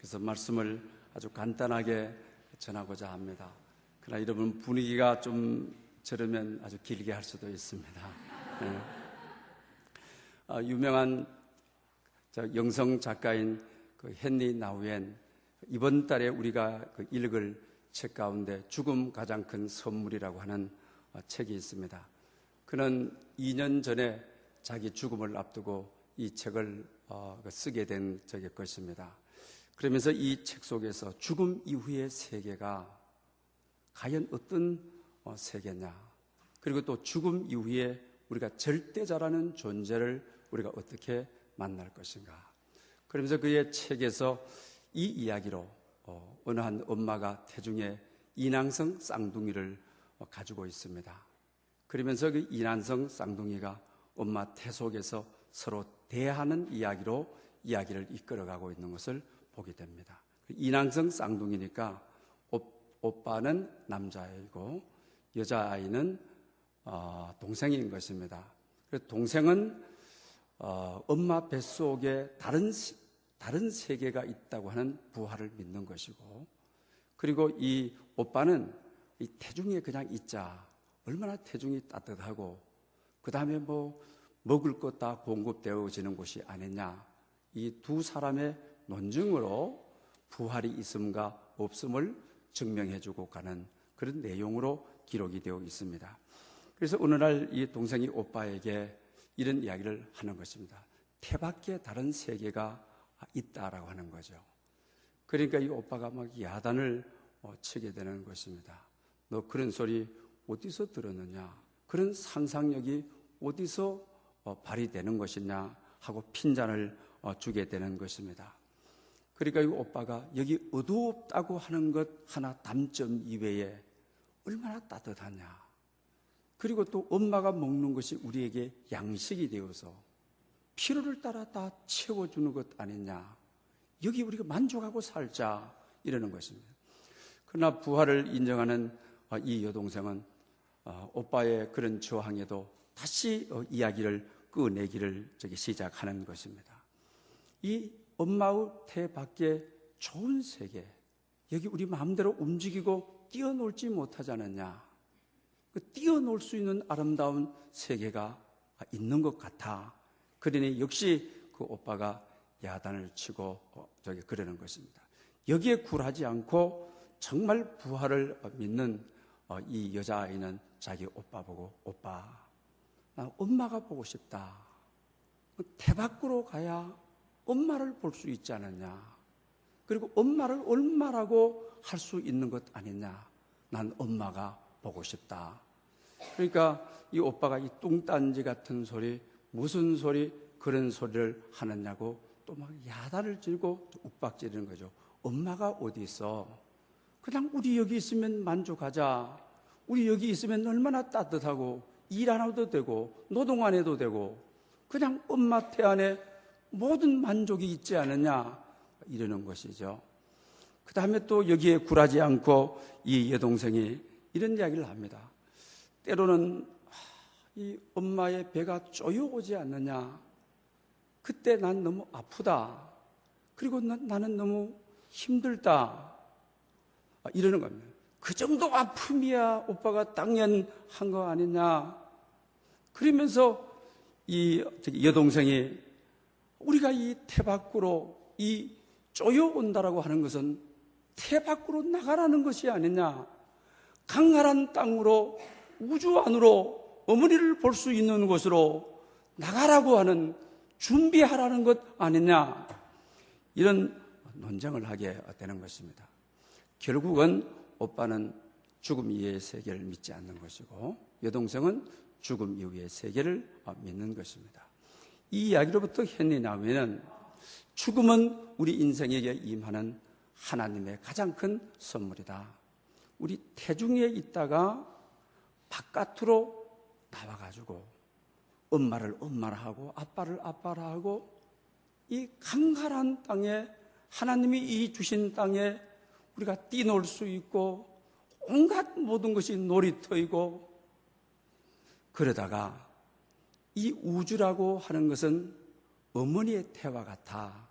그래서 말씀을 아주 간단하게 전하고자 합니다. 그러나 여러분 분위기가 좀 저러면 아주 길게 할 수도 있습니다. 예. 아, 유명한 영성 작가인 그 헨리 나우엔 이번 달에 우리가 그 읽을 책 가운데 죽음 가장 큰 선물이라고 하는 어, 책이 있습니다. 그는 2년 전에 자기 죽음을 앞두고 이 책을 어, 그 쓰게 된 적일 것입니다. 그러면서 이 책 속에서 죽음 이후의 세계가 과연 어떤 어, 세계냐, 그리고 또 죽음 이후에 우리가 절대자라는 존재를 우리가 어떻게 만날 것인가. 그러면서 그의 책에서 이 이야기로 어느 한 엄마가 태중에 인왕성 쌍둥이를 가지고 있습니다. 그러면서 그 인왕성 쌍둥이가 엄마 태 속에서 서로 대하는 이야기로 이야기를 이끌어가고 있는 것을 보게 됩니다. 인왕성 쌍둥이니까 오 빠는 남자이고 여자아이는 어, 동생인 것입니다. 동생은 어, 엄마 뱃속에 다른 다른 세계가 있다고 하는 부활을 믿는 것이고 그리고 이 오빠는 이 태중에 그냥 있자 얼마나 태중이 따뜻하고 그 다음에 뭐 먹을 것 다 공급되어지는 곳이 아니냐 이 두 사람의 논증으로 부활이 있음과 없음을 증명해주고 가는 그런 내용으로 기록이 되어 있습니다. 그래서 어느 날 이 동생이 오빠에게 이런 이야기를 하는 것입니다. 태밖에 다른 세계가 있다라고 하는 거죠. 그러니까 이 오빠가 막 야단을 어, 치게 되는 것입니다. 너 그런 소리 어디서 들었느냐? 그런 상상력이 어디서 어, 발휘되는 것이냐? 하고 핀잔을 어, 주게 되는 것입니다. 그러니까 이 오빠가 여기 어두웠다고 하는 것 하나 담점 이외에 얼마나 따뜻하냐. 그리고 또 엄마가 먹는 것이 우리에게 양식이 되어서 필요를 따라 다 채워주는 것 아니냐. 여기 우리가 만족하고 살자. 이러는 것입니다. 그러나 부활을 인정하는 어, 이 여동생은 어, 오빠의 그런 저항에도 다시 어, 이야기를 꺼내기를 저기 시작하는 것입니다. 이 엄마의 태 밖에 좋은 세계, 여기 우리 마음대로 움직이고 뛰어놀지 못하지 않느냐. 그 뛰어놀 수 있는 아름다운 세계가 있는 것 같아. 그러니 역시 그 오빠가 야단을 치고 어, 저기 그러는 것입니다. 여기에 굴하지 않고 정말 부활을 믿는 어, 이 여자아이는 자기 오빠 보고 오빠 나 엄마가 보고 싶다. 태 밖으로 가야 엄마를 볼 수 있지 않느냐. 그리고 엄마를 얼마라고 할 수 있는 것 아니냐. 난 엄마가 보고 싶다. 그러니까 이 오빠가 이 뚱딴지 같은 소리, 무슨 소리 그런 소리를 하느냐고 또 막 야단을 들고 욱박지르는 거죠. 엄마가 어디 있어? 그냥 우리 여기 있으면 만족하자. 우리 여기 있으면 얼마나 따뜻하고 일 안 해도 되고 노동 안 해도 되고 그냥 엄마 태 안에 모든 만족이 있지 않느냐 이러는 것이죠. 그 다음에 또 여기에 굴하지 않고 이 여동생이 이런 이야기를 합니다. 때로는 이 엄마의 배가 쪼여오지 않느냐. 그때 난 너무 아프다. 그리고 나는 너무 힘들다. 이러는 겁니다. 그 정도 아픔이야 오빠가 당연한 거 아니냐. 그러면서 이 여동생이 우리가 이 태 밖으로 이 쪼여온다라고 하는 것은 태 밖으로 나가라는 것이 아니냐. 강활한 땅으로 우주 안으로 어머니를 볼 수 있는 곳으로 나가라고 하는 준비하라는 것 아니냐. 이런 논쟁을 하게 되는 것입니다. 결국은 오빠는 죽음 이후의 세계를 믿지 않는 것이고 여동생은 죽음 이후의 세계를 믿는 것입니다. 이 이야기로부터 현리 나오면 죽음은 우리 인생에게 임하는 하나님의 가장 큰 선물이다. 우리 태중에 있다가 바깥으로 나와가지고 엄마를 엄마라 하고 아빠를 아빠라 하고 이 강갈한 땅에 하나님이 이 주신 땅에 우리가 뛰놀 수 있고 온갖 모든 것이 놀이터이고 그러다가 이 우주라고 하는 것은 어머니의 태와 같아.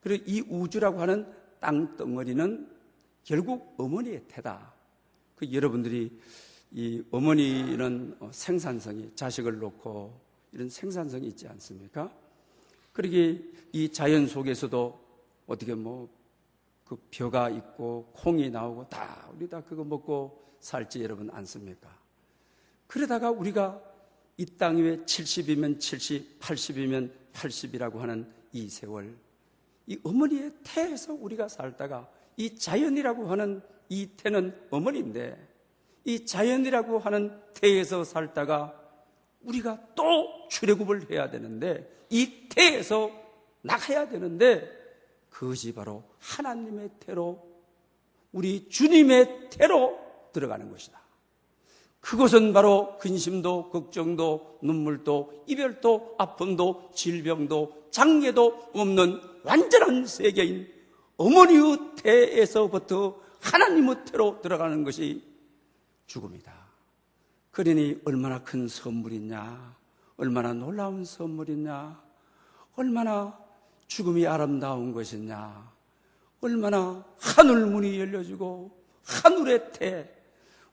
그리고 이 우주라고 하는 땅덩어리는 결국 어머니의 태다. 그 여러분들이 이 어머니는 어, 생산성이 자식을 놓고 이런 생산성이 있지 않습니까? 그러게 이 자연 속에서도 어떻게 뭐 그 벼가 있고 콩이 나오고 다 우리 다 그거 먹고 살지 여러분 않습니까? 그러다가 우리가 이 땅 위에 70이면 70, 80이면 80이라고 하는 이 세월 이 어머니의 태에서 우리가 살다가 이 자연이라고 하는 이 태는 어머니인데 이 자연이라고 하는 태에서 살다가 우리가 또 출애굽을 해야 되는데 이 태에서 나가야 되는데 그것이 바로 하나님의 태로 우리 주님의 태로 들어가는 것이다. 그것은 바로 근심도 걱정도 눈물도 이별도 아픔도 질병도 장애도 없는 완전한 세계인 어머니의 태에서부터 하나님의 태로 들어가는 것이 죽음이다. 그러니 얼마나 큰 선물이냐, 얼마나 놀라운 선물이냐, 얼마나 죽음이 아름다운 것이냐, 얼마나 하늘 문이 열려주고 하늘의 태,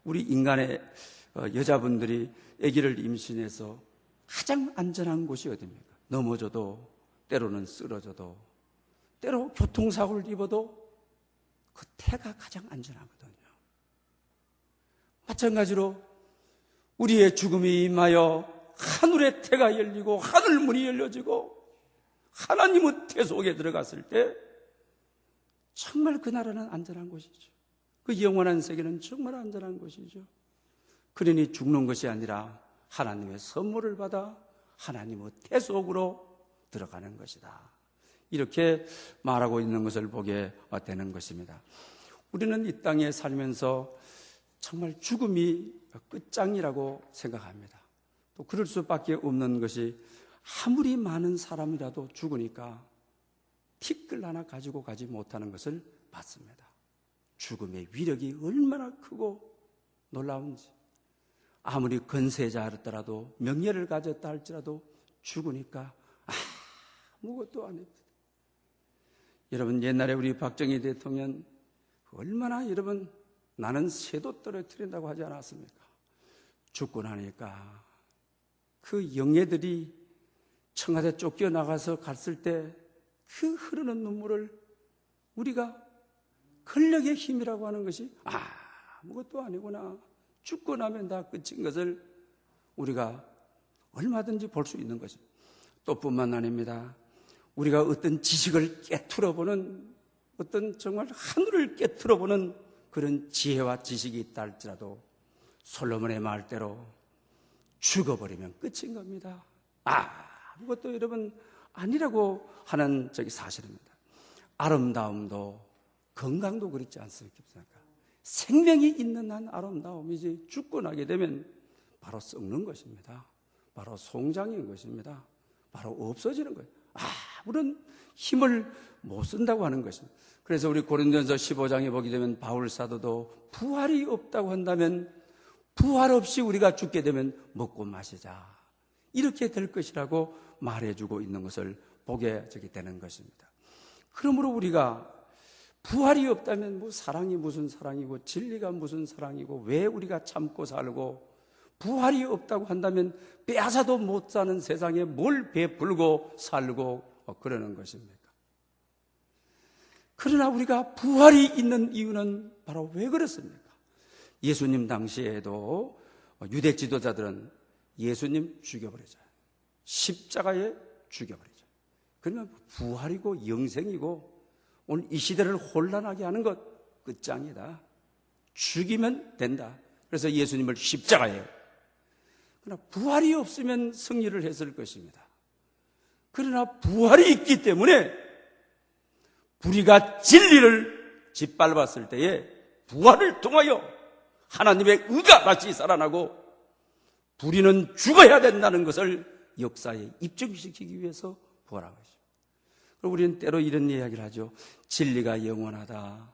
우리 인간의 어, 여자분들이 아기를 임신해서 가장 안전한 곳이 어디입니까? 넘어져도 때로는 쓰러져도 때로 교통사고를 입어도 그 태가 가장 안전하거든요. 마찬가지로 우리의 죽음이 임하여 하늘의 태가 열리고 하늘 문이 열려지고 하나님의 태 속에 들어갔을 때 정말 그 나라는 안전한 곳이죠. 그 영원한 세계는 정말 안전한 곳이죠. 그러니 죽는 것이 아니라 하나님의 선물을 받아 하나님의 태 속으로 들어가는 것이다. 이렇게 말하고 있는 것을 보게 되는 것입니다. 우리는 이 땅에 살면서 정말 죽음이 끝장이라고 생각합니다. 또 그럴 수밖에 없는 것이 아무리 많은 사람이라도 죽으니까 티끌 하나 가지고 가지 못하는 것을 봤습니다. 죽음의 위력이 얼마나 크고 놀라운지. 아무리 건세자였더라도 명예를 가졌다 할지라도 죽으니까 아무것도 안 했다. 여러분 옛날에 우리 박정희 대통령 얼마나 여러분 나는 새도 떨어뜨린다고 하지 않았습니까? 죽고 나니까 그 영예들이 청와대 쫓겨나가서 갔을 때 그 흐르는 눈물을 우리가 권력의 힘이라고 하는 것이 아무것도 아니구나. 죽고 나면 다 끝인 것을 우리가 얼마든지 볼 수 있는 것입니다. 또 뿐만 아닙니다. 우리가 어떤 지식을 깨트려 보는 어떤 정말 하늘을 깨트려 보는 그런 지혜와 지식이 있다 할지라도 솔로몬의 말대로 죽어버리면 끝인 겁니다. 아, 아무것도 여러분 아니라고 하는 저기 사실입니다. 아름다움도 건강도 그렇지 않습니까? 생명이 있는 한 아름다움이지 죽고 나게 되면 바로 썩는 것입니다. 바로 송장인 것입니다. 바로 없어지는 거예요. 아무런 힘을 못 쓴다고 하는 것입니다. 그래서 우리 고린도전서 15장에 보게 되면 바울 사도도 부활이 없다고 한다면 부활 없이 우리가 죽게 되면 먹고 마시자. 이렇게 될 것이라고 말해주고 있는 것을 보게 되는 것입니다. 그러므로 우리가 부활이 없다면 뭐 사랑이 무슨 사랑이고 진리가 무슨 사랑이고 왜 우리가 참고 살고 부활이 없다고 한다면 빼앗아도 못 사는 세상에 뭘 베풀고 살고 그러는 것입니까? 그러나 우리가 부활이 있는 이유는 바로 왜 그렇습니까? 예수님 당시에도 유대 지도자들은 예수님 죽여버리자. 십자가에 죽여버리자. 그러면 부활이고 영생이고 오늘 이 시대를 혼란하게 하는 것 끝장이다. 죽이면 된다. 그래서 예수님을 십자가에 그러나 부활이 없으면 승리를 했을 것입니다. 그러나 부활이 있기 때문에 우리가 진리를 짓밟았을 때에 부활을 통하여 하나님의 의가 다시 살아나고 불의는 죽어야 된다는 것을 역사에 입증시키기 위해서 부활한. 그리고 우리는 때로 이런 이야기를 하죠. 진리가 영원하다.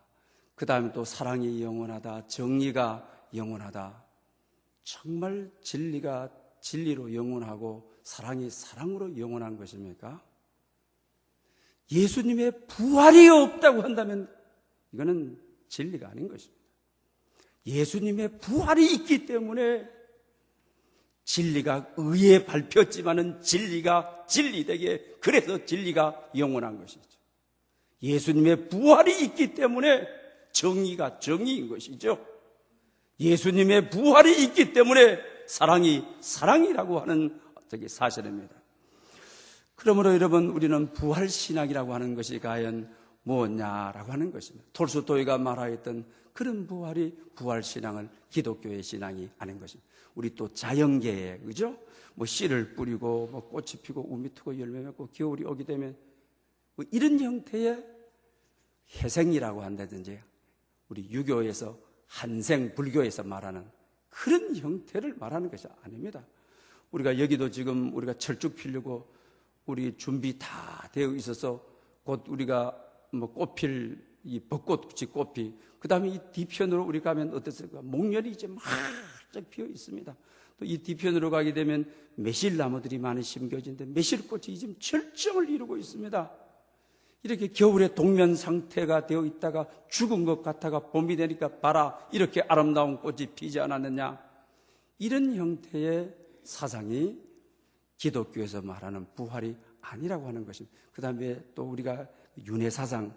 그 다음에 또 사랑이 영원하다. 정의가 영원하다. 정말 진리가 진리로 영원하고 사랑이 사랑으로 영원한 것입니까? 예수님의 부활이 없다고 한다면 이거는 진리가 아닌 것입니다. 예수님의 부활이 있기 때문에 진리가 의에 밟혔지만은 진리가 진리되게 그래서 진리가 영원한 것이죠. 예수님의 부활이 있기 때문에 정의가 정의인 것이죠. 예수님의 부활이 있기 때문에 사랑이 사랑이라고 하는 저기 사실입니다. 그러므로 여러분 우리는 부활 신학이라고 하는 것이 과연 뭐냐라고 하는 것입니다. 톨스토이가 말하였던 그런 부활이 부활 신앙을 기독교의 신앙이 아닌 것입니다. 우리 또 자연계에 그죠? 뭐 씨를 뿌리고 뭐 꽃이 피고 우미 트고 열매 맺고 겨울이 오게 되면 뭐 이런 형태의 해생이라고 한다든지 우리 유교에서 한생 불교에서 말하는 그런 형태를 말하는 것이 아닙니다. 우리가 여기도 지금 우리가 철쭉 피려고 우리 준비 다 되어 있어서 곧 우리가 뭐 꽃필 이 벚꽃이 꽃피 그 다음에 이 뒤편으로 우리 가면 어떻습니까? 목련이 이제 막 피어 있습니다. 또 이 뒤편으로 가게 되면 매실 나무들이 많이 심겨진데 매실꽃이 지금 절정을 이루고 있습니다. 이렇게 겨울에 동면 상태가 되어 있다가 죽은 것 같아가 봄이 되니까 봐라 이렇게 아름다운 꽃이 피지 않았느냐 이런 형태의 사상이 기독교에서 말하는 부활이 아니라고 하는 것입니다. 그 다음에 또 우리가 윤회 사상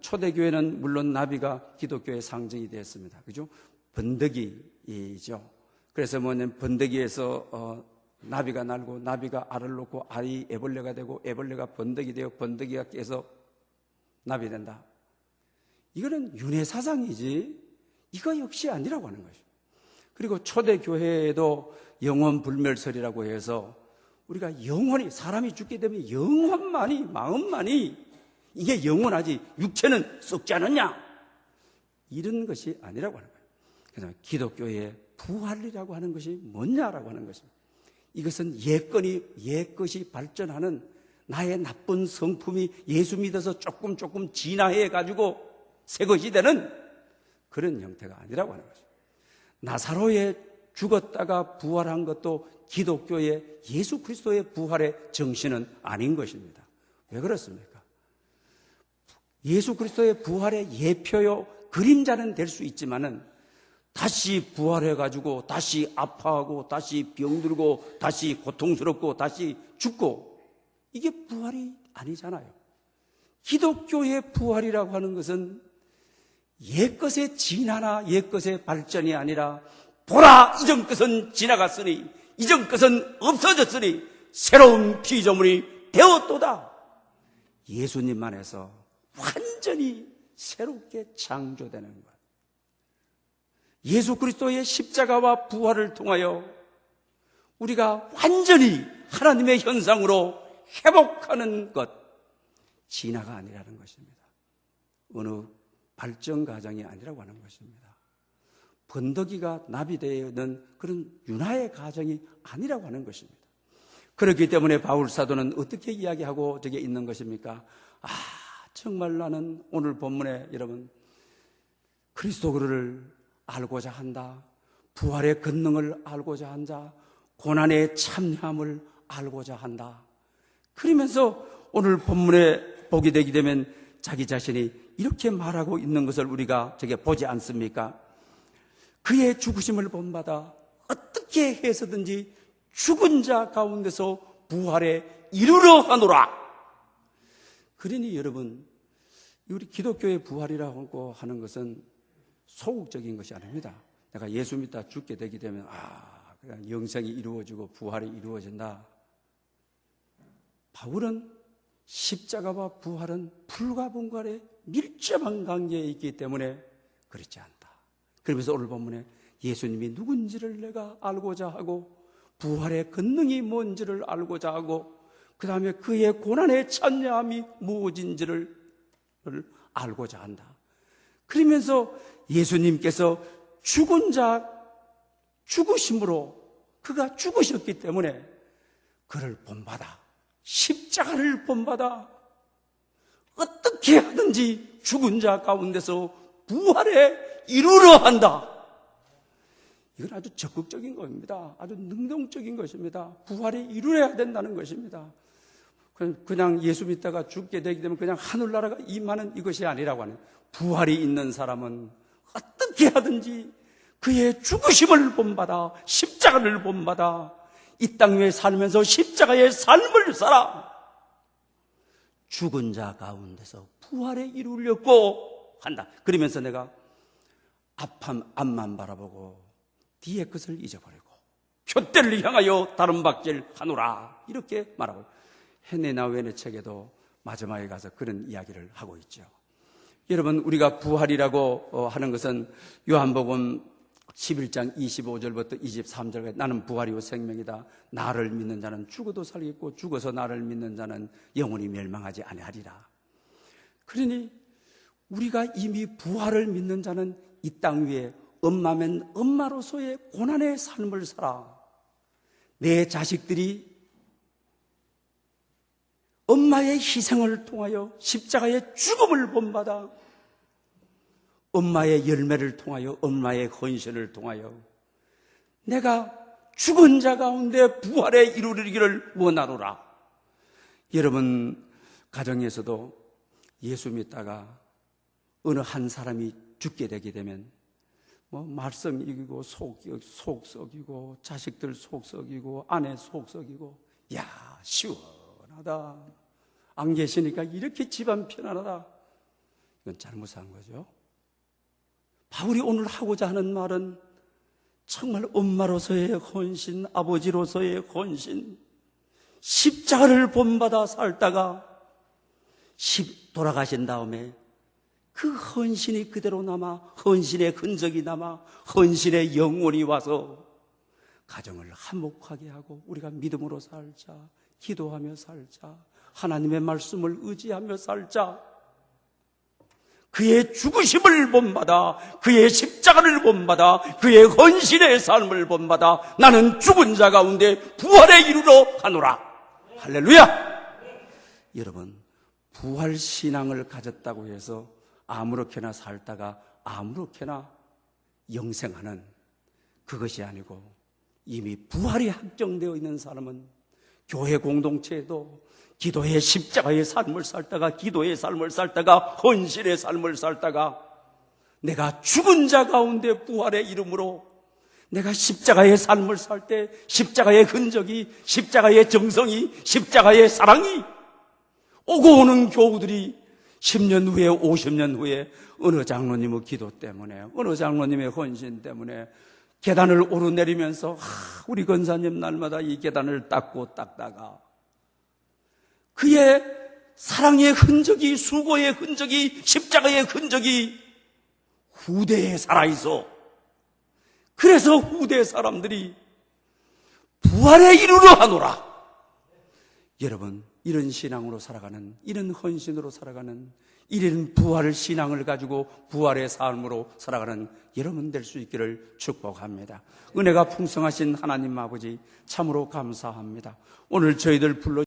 초대교회는 물론 나비가 기독교의 상징이 되었습니다. 그죠? 번덕이죠. 그래서 뭐냐면 번덕이에서 어, 나비가 날고 나비가 알을 놓고 알이 애벌레가 되고 애벌레가 번덕이 되어 번덕이가 깨서 나비 된다. 이거는 윤회 사상이지 이거 역시 아니라고 하는 것이죠. 그리고 초대 교회에도 영원 불멸설이라고 해서 우리가 영원히 사람이 죽게 되면 영원만이 마음만이 이게 영원하지 육체는 썩지 않았냐? 이런 것이 아니라고 하는 거예요. 그래서 기독교의 부활이라고 하는 것이 뭐냐라고 하는 것입니다. 이것은 옛건이 옛것이 발전하는 나의 나쁜 성품이 예수 믿어서 조금 조금 진화해 가지고 새 것이 되는 그런 형태가 아니라고 하는 거죠. 나사로에 죽었다가 부활한 것도 기독교의 예수 그리스도의 부활의 정신은 아닌 것입니다. 왜 그렇습니까? 예수 그리스도의 부활의 예표요 그림자는 될 수 있지만은 다시 부활해 가지고 다시 아파하고 다시 병들고 다시 고통스럽고 다시 죽고 이게 부활이 아니잖아요. 기독교의 부활이라고 하는 것은 옛것의 진화나 옛것의 발전이 아니라 보라 이전 것은 지나갔으니 이전 것은 없어졌으니 새로운 피조물이 되었도다. 예수님 안에서 완전히 새롭게 창조되는 것. 예수 그리스도의 십자가와 부활을 통하여 우리가 완전히 하나님의 현상으로 회복하는 것, 진화가 아니라는 것입니다. 어느 발전 과정이 아니라고 하는 것입니다. 번덕이가 나비되는 그런 윤화의 과정이 아니라고 하는 것입니다. 그렇기 때문에 바울 사도는 어떻게 이야기하고 저게 있는 것입니까? 아, 정말 나는 오늘 본문에 여러분 그리스도를 알고자 한다. 부활의 권능을 알고자 한다. 고난의 참여함을 알고자 한다. 그러면서 오늘 본문에 보게 되게 되면 자기 자신이 이렇게 말하고 있는 것을 우리가 저게 보지 않습니까? 그의 죽으심을 본받아 어떻게 해서든지 죽은 자 가운데서 부활에 이르러 하노라. 그러니 여러분, 우리 기독교의 부활이라고 하는 것은 소극적인 것이 아닙니다. 내가 예수 믿다 죽게 되게 되면 아, 그냥 영생이 이루어지고 부활이 이루어진다. 바울은 십자가와 부활은 불과 분간에 밀접한 관계에 있기 때문에 그렇지 않다. 그러면서 오늘 본문에 예수님이 누군지를 내가 알고자 하고 부활의 권능이 뭔지를 알고자 하고 그 다음에 그의 고난의 찬양함이 무엇인지를 알고자 한다. 그러면서 예수님께서 죽은 자 죽으심으로 그가 죽으셨기 때문에 그를 본받아 십자가를 본받아 어떻게 하든지 죽은 자 가운데서 부활에 이루려 한다. 이건 아주 적극적인 겁니다. 아주 능동적인 것입니다. 부활에 이루어야 된다는 것입니다. 그- 그냥 예수 믿다가 죽게 되게 되면 그냥 하늘나라가 임하는 이것이 아니라고 하는 부활이 있는 사람은 어떻게 하든지 그의 죽으심을 본받아 십자가를 본받아 이 땅 위에 살면서 십자가의 삶을 살아 죽은 자 가운데서 부활에 이루려고 한다. 그러면서 내가 앞함 앞만 바라보고 뒤에 것을 잊어버리고 표대를 향하여 다른 박질 하노라 이렇게 말하고 헤네나 웨네 책에도 마지막에 가서 그런 이야기를 하고 있죠. 여러분 우리가 부활이라고 어, 하는 것은 요한복음 11장 25절부터 23절까지 나는 부활이요 생명이다. 나를 믿는 자는 죽어도 살겠고 죽어서 나를 믿는 자는 영원히 멸망하지 아니하리라. 그러니 우리가 이미 부활을 믿는 자는 이 땅 위에 엄마면 엄마로서의 고난의 삶을 살아. 내 자식들이 엄마의 희생을 통하여 십자가의 죽음을 본받아 엄마의 열매를 통하여 엄마의 헌신을 통하여 내가 죽은 자 가운데 부활에 이루리기를 원하노라. 여러분 가정에서도 예수 믿다가 어느 한 사람이 죽게 되게 되면 뭐 말썽 이기고 속, 속 썩이고 자식들 속 썩이고 아내 속 썩이고 야 시원하다. 안 계시니까 이렇게 집안 편안하다. 이건 잘못한 거죠. 바울이 오늘 하고자 하는 말은 정말 엄마로서의 헌신 아버지로서의 헌신 십자가를 본받아 살다가 십 돌아가신 다음에 그 헌신이 그대로 남아 헌신의 흔적이 남아 헌신의 영혼이 와서 가정을 한목하게 하고 우리가 믿음으로 살자 기도하며 살자. 하나님의 말씀을 의지하며 살자. 그의 죽으심을 본받아 그의 십자가를 본받아 그의 헌신의 삶을 본받아 나는 죽은 자 가운데 부활에 이르러 가노라. 할렐루야! 여러분 부활 신앙을 가졌다고 해서 아무렇게나 살다가 아무렇게나 영생하는 그것이 아니고 이미 부활이 확정되어 있는 사람은 교회 공동체에도 기도의 십자가의 삶을 살다가 기도의 삶을 살다가 헌신의 삶을 살다가 내가 죽은 자 가운데 부활의 이름으로 내가 십자가의 삶을 살 때 십자가의 흔적이 십자가의 정성이 십자가의 사랑이 오고 오는 교우들이 10년 후에 50년 후에 어느 장로님의 기도 때문에 어느 장로님의 헌신 때문에 계단을 오르내리면서 아, 우리 권사님 날마다 이 계단을 닦고 닦다가 그의 사랑의 흔적이 수고의 흔적이 십자가의 흔적이 후대에 살아있어. 그래서 후대 사람들이 부활에 이르러 하노라. 여러분 이런 신앙으로 살아가는 이런 헌신으로 살아가는 이런 부활 신앙을 가지고 부활의 삶으로 살아가는 여러분 될 수 있기를 축복합니다. 은혜가 풍성하신 하나님 아버지 참으로 감사합니다. 오늘 저희들 불러